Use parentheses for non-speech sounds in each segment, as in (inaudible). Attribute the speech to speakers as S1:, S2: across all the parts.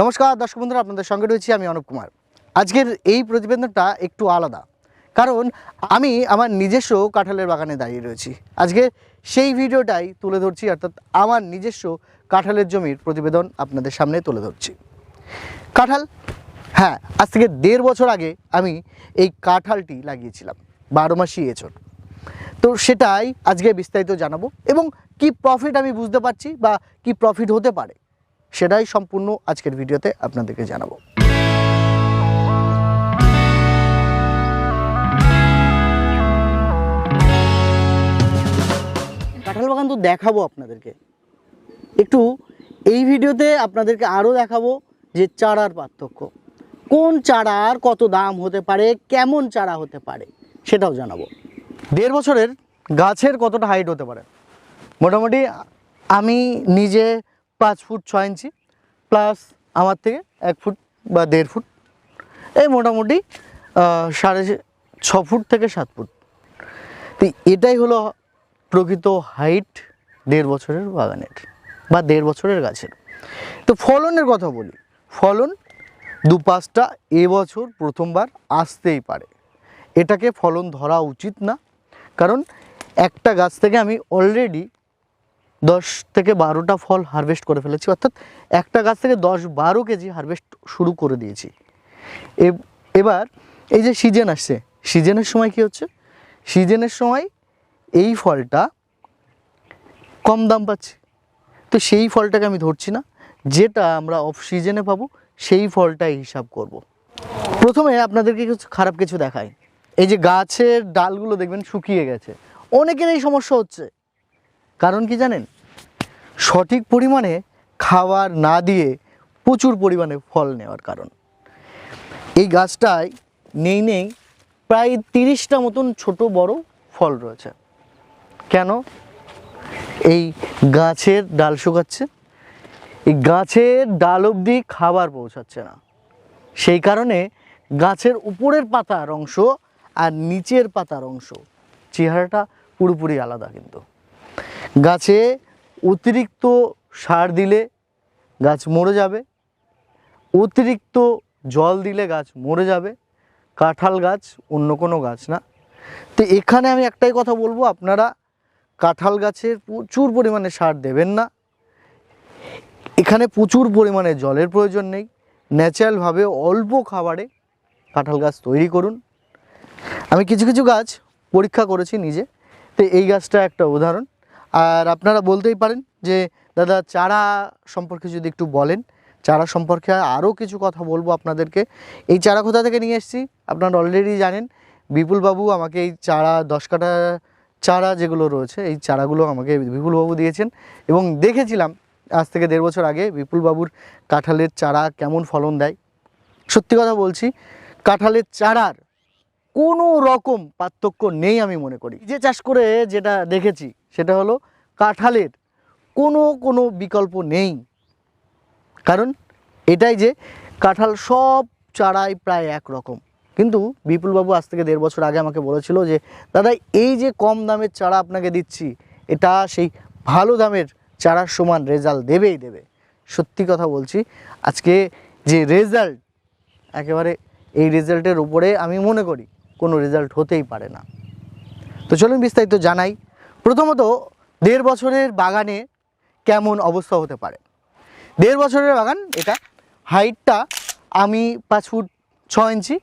S1: নমস্কার, দর্শক বন্ধুরা, আপনাদের সঙ্গে রয়েছি আমি অনুপ কুমার। আজকের এই প্রতিবেদনটা একটু আলাদা। কারণ আমি আমার নিজস্ব কাঁঠালের বাগানে দাঁড়িয়ে রয়েছি। আজকে সেই ভিডিওটাই তুলে ধরছি, অর্থাৎ আমার নিজস্ব কাঁঠালের জমির প্রতিবেদন আপনাদের সামনে তুলে ধরছি। কাঁঠাল হ্যাঁ আজ থেকে দেড় বছর আগে আমি এই কাঁঠালটি লাগিয়েছিলাম, বারো মাসি এঁচড়। তো সেটাই আজকে বিস্তারিত জানাব এবং কি প্রফিট আমি বুঝতে পারছি বা কি প্রফিট হতে পারে। সেটাই সম্পূর্ণ আজকের ভিডিওতে আপনাদেরকে জানাব। কাঁঠাল বাগান তো দেখাবো আপনাদেরকে। একটু এই ভিডিওতে আপনাদেরকে আরও দেখাবো যে চারার পার্থক্য। কোন চারার কত দাম হতে পারে, কেমন চারা হতে পারে, সেটাও জানাব। দেড় বছরের গাছের কতটা হাইট হতে পারে? মোটামুটি আমি নিজে পাঁচ ফুট ছ ইঞ্চি প্লাস আমার থেকে এক ফুট বা দেড় ফুট। এই মোটামুটি সাড়ে ছ ফুট থেকে সাত ফুট। তো এটাই হলো প্রকৃত হাইট দেড় বছরের বাগানের বা দেড় বছরের গাছের। তো ফলনের কথা বলি। ফলন দু পাঁচটা এবছর প্রথমবার আসতেই পারে। এটাকে ফলন ধরা উচিত না। কারণ একটা গাছ থেকে আমি অলরেডি দশ থেকে বারোটা ফল হারভেস্ট করে ফেলেছি। অর্থাৎ একটা গাছ থেকে দশ বারো কেজি হারভেস্ট শুরু করে দিয়েছি। এব- এবার এই যে সিজন আসছে সিজনের সময় কি হচ্ছে? সিজনের সময় এই ফলটা কম দাম পাচ্ছি। তো সেই ফলটাকে আমি ধরছি না, যেটা আমরা অফ সিজনে পাবো, সেই ফলটাই হিসাব করব। প্রথমে আপনাদেরকে কিছু খারাপ কিছু দেখায় এই যে গাছের ডালগুলো দেখবেন শুকিয়ে গেছে। অনেকের এই সমস্যা হচ্ছে। কারণ কি জানেন? সঠিক পরিমাণে খাবার না দিয়ে প্রচুর পরিমাণে ফল নেওয়ার কারণ। এই গাছটায় নেই নেই প্রায় তিরিশটা মতন ছোট বড় ফল রয়েছে। কেন? এই গাছের ডাল শুকাচ্ছে। এই গাছের ডাল অবধি খাবার পৌঁছাচ্ছে না। সেই কারণে গাছের উপরের পাতার অংশ আর নিচের পাতার অংশ, চেহারাটা পুরোপুরি আলাদা কিন্তু। গাছে অতিরিক্ত সার দিলে গাছ মরে যাবে, অতিরিক্ত জল দিলে গাছ মরে যাবে, কাঁঠাল গাছ অন্য কোনো গাছ না। তো এখানে আমি একটাই কথা বলব, আপনারা কাঁঠাল গাছের প্রচুর পরিমাণে সার দেবেন না। এখানে প্রচুর পরিমাণে জলের প্রয়োজন নেই। ন্যাচারালভাবে অল্প খাবারে কাঁঠাল গাছ তৈরি করুন। আমি কিছু কিছু গাছ পরীক্ষা করেছি নিজে। তো এই গাছটা একটা উদাহরণ। আর আপনারা বলতেই পারেন যে, দাদা চারা সম্পর্কে যদি একটু বলেন, চারা সম্পর্কে আরও কিছু কথা বলব আপনাদেরকে। এই চারা কোথা থেকে নিয়ে এসেছি? আপনারা অলরেডি জানেন, বিপুলবাবু আমাকে এই চারা, দশ কাটা চারা যেগুলো রয়েছে, এই চারাগুলো আমাকে বিপুলবাবু দিয়েছেন এবং দেখেছিলাম আজ থেকে দেড় বছর আগে বিপুলবাবুর কাঁঠালের চারা কেমন ফলন দেয়। সত্যি কথা বলছি, কাঁঠালের চারার কোনো রকম পার্থক্য নেই আমি মনে করি। যে চাষ করে যেটা দেখেছি সেটা হলো কাঁঠালের কোনো কোনো বিকল্প নেই। কারণ এটাই যে কাঁঠাল সব চারাই প্রায় এক রকম কিন্তু বিপুলবাবু আজ থেকে দেড় বছর আগে আমাকে বলেছিল যে, দাদা, এই যে কম দামের চারা আপনাকে দিচ্ছি, এটা সেই ভালো দামের চারার সমান রেজাল্ট দেবেই দেবে। সত্যি কথা বলছি, আজকে যে রেজাল্ট, একেবারে এই রেজাল্টের উপরে আমি মনে করি, কোনো রেজাল্ট হতেই পারে না। তো চলুন বিস্তারিত জানাই প্রথমত, দেড় বছরের বাগানে কেমন অবস্থা হতে পারে? দেড় বছরের বাগান, এটা হাইটটা আমি পাঁচ ফুট ছ ইঞ্চি,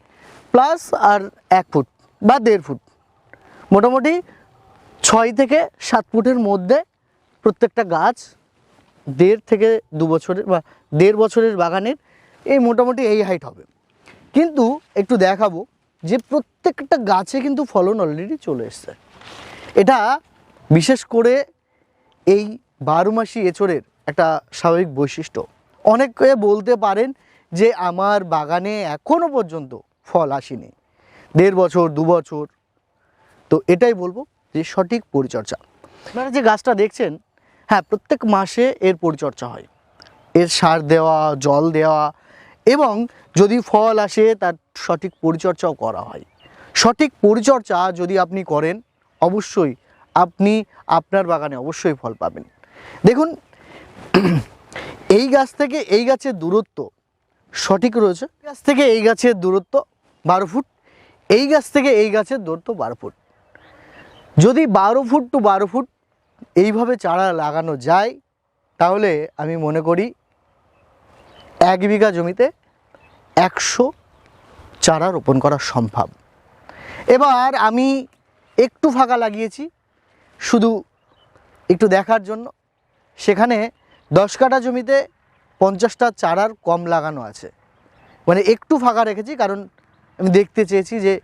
S1: প্লাস আর এক ফুট বা দেড় ফুট। মোটামুটি ছয় থেকে সাত ফুটের মধ্যে প্রত্যেকটা গাছ দেড় থেকে দু বছরের বা দেড় বছরের বাগানের এই মোটামুটি এই হাইট হবে। কিন্তু একটু দেখাবো যে প্রত্যেকটা গাছে কিন্তু ফলন অলরেডি চলে এসছে। এটা বিশেষ করে এই বারো মাসি এঁচড়ের একটা স্বাভাবিক বৈশিষ্ট্য। অনেকে বলতে পারেন যে আমার বাগানে এখনও পর্যন্ত ফল আসেনি। দেড় বছর, দু বছর। তো এটাই বলব যে সঠিক পরিচর্যা। আপনারা যে গাছটা দেখছেন হ্যাঁ প্রত্যেক মাসে এর পরিচর্যা হয়। এর সার দেওয়া, জল দেওয়া এবং যদি ফল আসে তার সঠিক পরিচর্যাও করা হয়। সঠিক পরিচর্যা যদি আপনি করেন, অবশ্যই আপনি আপনার বাগানে অবশ্যই ফল পাবেন। দেখুন, (clears throat) এই গাছ থেকে এই গাছের দূরত্ব সঠিক রয়েছে। গাছ থেকে এই গাছের দূরত্ব বারো ফুট, এই গাছ থেকে এই গাছের দূরত্ব বারো ফুট। যদি বারো ফুট টু বারো ফুট এইভাবে চারা লাগানো যায়, তাহলে আমি মনে করি এক বিঘা জমিতে একশো চারা রোপণ করা সম্ভব। এবার আমি একটু ফাঁকা লাগিয়েছি শুধু একটু দেখার জন্য, সেখানে দশ কাঠা জমিতে পঞ্চাশটা চারার কম লাগানো আছে। মানে একটু ফাঁকা রেখেছি, কারণ আমি দেখতে চেয়েছি যে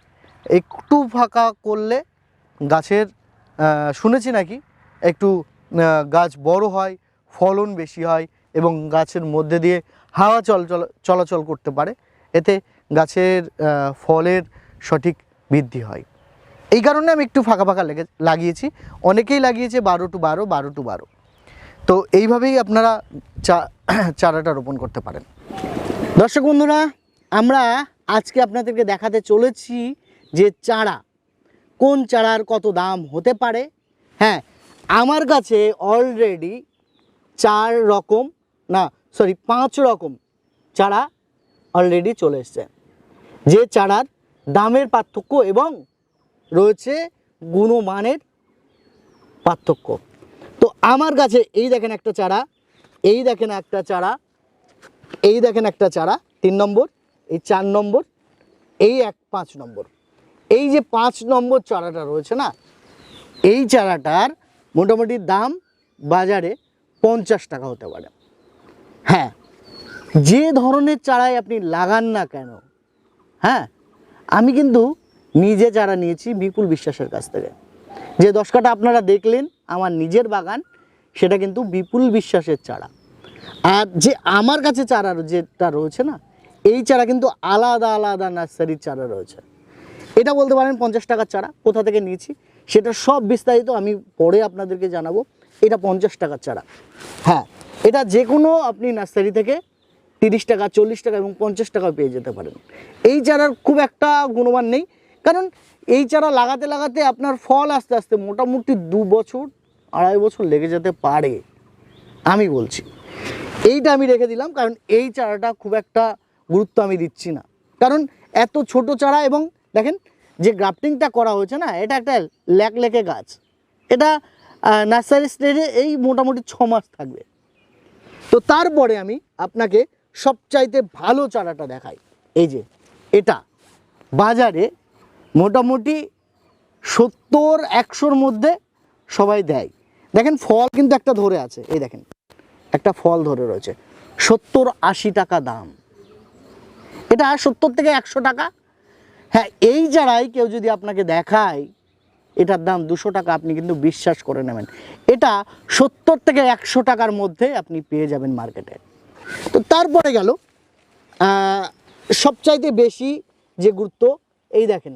S1: একটু ফাঁকা করলে গাছের শুনেছি নাকি একটু গাছ বড় হয়, ফলন বেশি হয় এবং গাছের মধ্যে দিয়ে হাওয়া চল- চলাচল করতে পারে, এতে গাছের ফলের সঠিক বৃদ্ধি হয়। এই কারণে আমি একটু ফাঁকা ফাঁকা লেগে লাগিয়েছি। অনেকেই লাগিয়েছে বারো টু বারো বারো টু বারো। তো এইভাবেই আপনারা চা (clears throat) চারাটা রোপণ করতে পারেন। দর্শক বন্ধুরা, আমরা আজকে আপনাদেরকে দেখাতে চলেছি যে চারা, কোন চারার কত দাম হতে পারে। হ্যাঁ আমার কাছে অলরেডি চার রকম, না সরি পাঁচ রকম চারা অলরেডি চলে এসছে। যে চারার দামের পার্থক্য এবং রয়েছে গুণমানের পার্থক্য। তো আমার কাছে এই দেখেন একটা চারা, এই দেখেন একটা চারা, এই দেখেন একটা চারা, তিন নম্বর, এই চার নম্বর, এই এক পাঁচ নম্বর। এই যে পাঁচ নম্বর চারাটা রয়েছে না, এই চারাটার মোটামুটি দাম বাজারে পঞ্চাশ টাকা হতে পারে। হ্যাঁ যে ধরনের চারাই আপনি লাগান না কেন হ্যাঁ আমি কিন্তু নিজে চারা নিয়েছি বিপুল বিশ্বাসের কাছ থেকে। যে দশ কাটা আপনারা দেখলেন, আমার নিজের বাগান, সেটা কিন্তু বিপুল বিশ্বাসের চারা। আর যে আমার কাছে চারা যেটা রয়েছে না, এই চারা কিন্তু আলাদা আলাদা নার্সারির চারা রয়েছে। এটা বলতে পারেন পঞ্চাশ টাকার চারা, কোথা থেকে নিয়েছি, সেটা সব বিস্তারিত আমি পরে আপনাদেরকে জানাব। এটা পঞ্চাশ টাকার চারা। হ্যাঁ এটা যে কোনো আপনি নার্সারি থেকে তিরিশ টাকা, চল্লিশ টাকা এবং পঞ্চাশ টাকা পেয়ে যেতে পারেন। এই চারার খুব একটা গুণমান নেই কারণ এই চারা লাগাতে লাগাতে আপনার ফল আস্তে আস্তে মোটামুটি দু বছর, আড়াই বছর লেগে যেতে পারে, আমি বলছি। এইটা আমি রেখে দিলাম, কারণ এই চারাটা খুব একটা গুরুত্ব আমি দিচ্ছি না। কারণ এত ছোট চারা এবং দেখেন যে গ্রাফটিংটা করা হয়েছে না, এটা একটা ল্যাক লেকে গাছ। এটা নার্সারি স্টেজে এই মোটামুটি ছ মাস থাকবে। তো তারপরে আমি আপনাকে সবচাইতে ভালো চারাটা দেখাই। এই যে, এটা। বাজারে মোটামুটি সত্তর, একশোর মধ্যে সবাই দেয়। দেখেন ফল কিন্তু একটা ধরে আছে, এই দেখেন, একটা ফল ধরে রয়েছে, সত্তর আশি টাকা দাম। এটা সত্তর থেকে একশো টাকা। হ্যাঁ এই চারাই কেউ যদি আপনাকে দেখায়, এটার দাম দুশো টাকা, আপনি কিন্তু বিশ্বাস করে নেবেন। এটা সত্তর থেকে একশো টাকার মধ্যে আপনি পেয়ে যাবেন মার্কেটে। তো তারপরে গেল সবচাইতে বেশি যে গুরুত্ব, এই দেখেন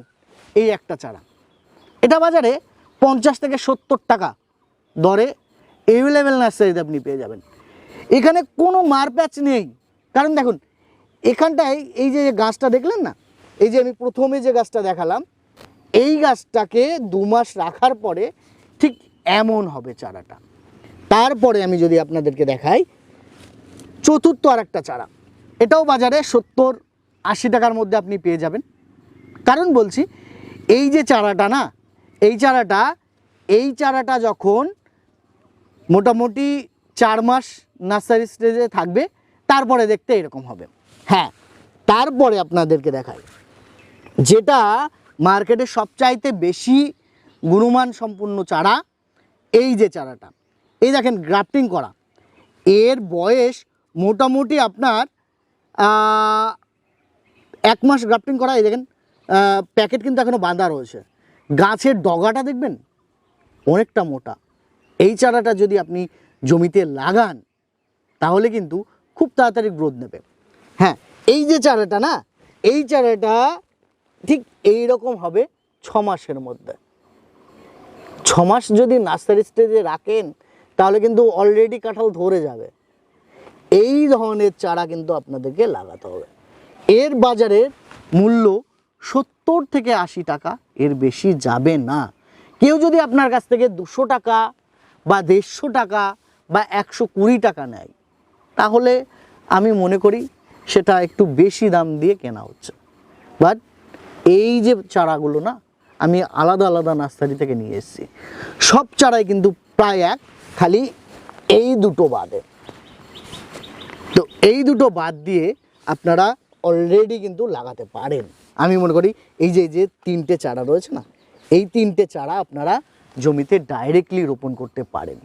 S1: এই একটা চারা। এটা বাজারে পঞ্চাশ থেকে সত্তর টাকা দরে অ্যাভেলেবেল নার্সারিতে আপনি পেয়ে যাবেন। এখানে কোনো মারপ্যাচ নেই। কারণ দেখুন, এখানটায় এই যে গাছটা দেখলেন না? এই যে আমি প্রথমে যে গাছটা দেখালাম, এই গাছটাকে দু মাস রাখার পরে ঠিক এমন হবে চারাটা। তারপরে আমি যদি আপনাদেরকে দেখাই, চতুর্থ আর একটা চারা। এটাও বাজারে সত্তর আশি টাকার মধ্যে আপনি পেয়ে যাবেন। কারণ বলছি এই যে চারাটা না, এই চারাটা এই চারাটা যখন মোটামুটি চার মাস নার্সারি স্টেজে থাকবে, তারপরে দেখতে এরকম হবে। হ্যাঁ তারপরে আপনাদেরকে দেখাই। যেটা মার্কেটে সবচাইতে বেশি গুণমান সম্পূর্ণ চারা, এই যে চারাটা। এই দেখেন, গ্রাফটিং করা। এর বয়স মোটামুটি আপনার এক মাস গ্রাফটিং করা, এই দেখেন প্যাকেট কিন্তু এখনও বাঁধা রয়েছে। গাছের ডগাটা দেখবেন? অনেকটা মোটা। এই চারাটা যদি আপনি জমিতে লাগান, তাহলে কিন্তু খুব তাড়াতাড়ি গ্রোথ নেবে। হ্যাঁ এই যে চারাটা না, এই চারাটা ঠিক এই রকম হবে ছ মাসের মধ্যে। ছ মাস যদি নার্সারি স্টেজে রাখেন, তাহলে কিন্তু অলরেডি কাঁঠাল ধরে যাবে। এই ধরনের চারা কিন্তু আপনাদেরকে লাগাতে হবে। এর বাজারের মূল্য সত্তর থেকে আশি টাকা এর বেশি যাবে না। কেউ যদি আপনার কাছ থেকে দুশো টাকা বা দেড়শো টাকা বা একশো কুড়ি টাকা নেয়, তাহলে আমি মনে করি সেটা একটু বেশি দাম দিয়ে কেনা হচ্ছে। বাট এই যে চারাগুলো না, আমি আলাদা আলাদা নার্সারি থেকে নিয়ে এসেছি। সব চারাই কিন্তু প্রায় এক, খালি এই দুটো বাদে। তো এই দুটো বাদ দিয়ে আপনারা অলরেডি কিন্তু লাগাতে পারেন। আমি মনে করি এই যে যে তিনটে চারা রয়েছে না, এই তিনটে চারা আপনারা জমিতে ডাইরেক্টলি রোপণ করতে পারেন।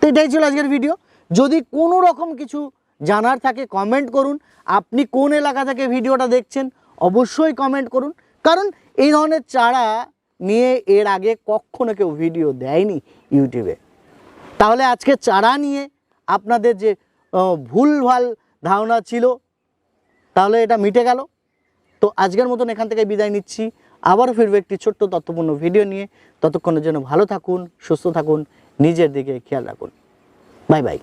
S1: তো এটাই ছিল আজকের ভিডিও যদি কোনো রকম কিছু জানার থাকে কমেন্ট করুন। আপনি কোন এলাকা থেকে ভিডিওটা দেখছেন, অবশ্যই কমেন্ট করুন। কারণ এই ধরনের চারা নিয়ে এর আগে কখনো কেউ ভিডিও দেয়নি ইউটিউবে তাহলে আজকে চারা নিয়ে আপনাদের যে ভুলভাল ধারণা ছিল তাহলে এটা মিটে গেল। তো আজকের মতন এখান থেকে বিদায় নিচ্ছি। আবারও ফিরবে একটি ছোট্ট তথ্যপূর্ণ ভিডিও নিয়ে। ততক্ষণের জন্য ভালো থাকুন, সুস্থ থাকুন, নিজের দিকে খেয়াল রাখুন। Bye bye.